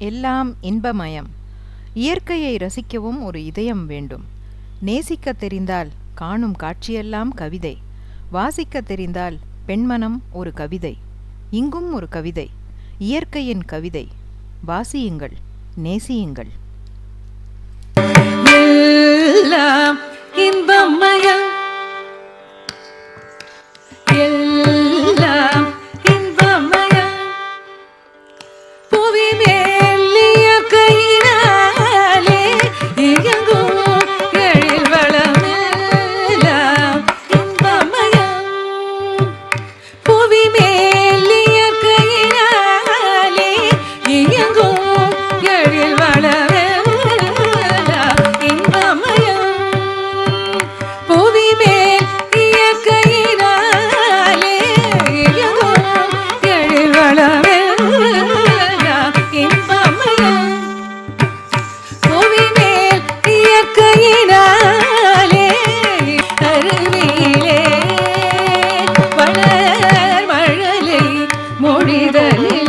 எல்லாம் இன்பமயம். இயற்கையை ரசிக்கவும் ஒரு இதயம் வேண்டும். நேசிக்க தெரிந்தால் காணும் காட்சியெல்லாம் கவிதை. வாசிக்க தெரிந்தால் பெண்மனம் ஒரு கவிதை. இங்கும் ஒரு கவிதை. இயற்கையின் கவிதை. வாசியுங்கள் நேசியுங்கள். மொழிதலிலே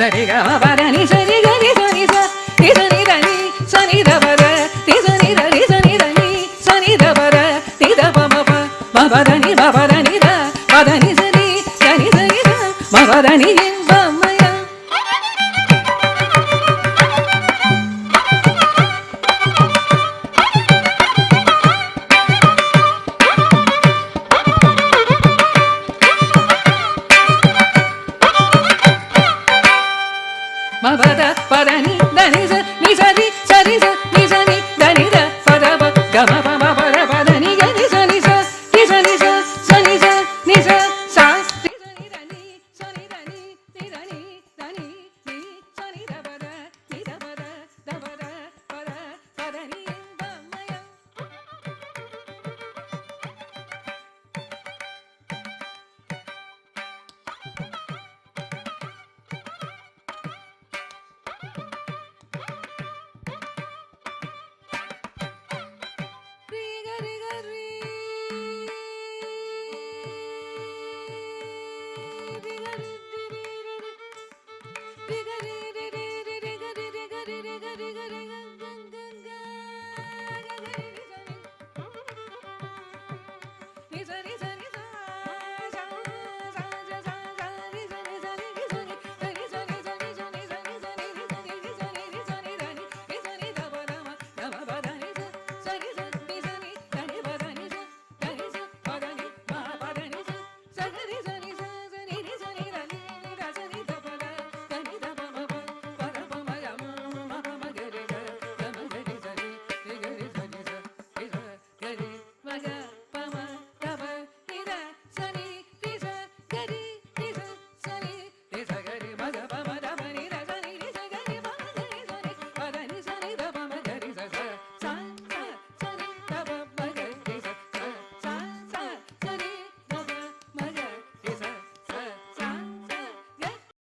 సరిగా పదని సరిగా ని సని సని సని రని సని దబర ని సని రని సని రని సని దబర ని దబ మబ మబదని మబదని ద పదని సని సని సని ద మబదని மபத பதனி தனி ச நி சரி சரி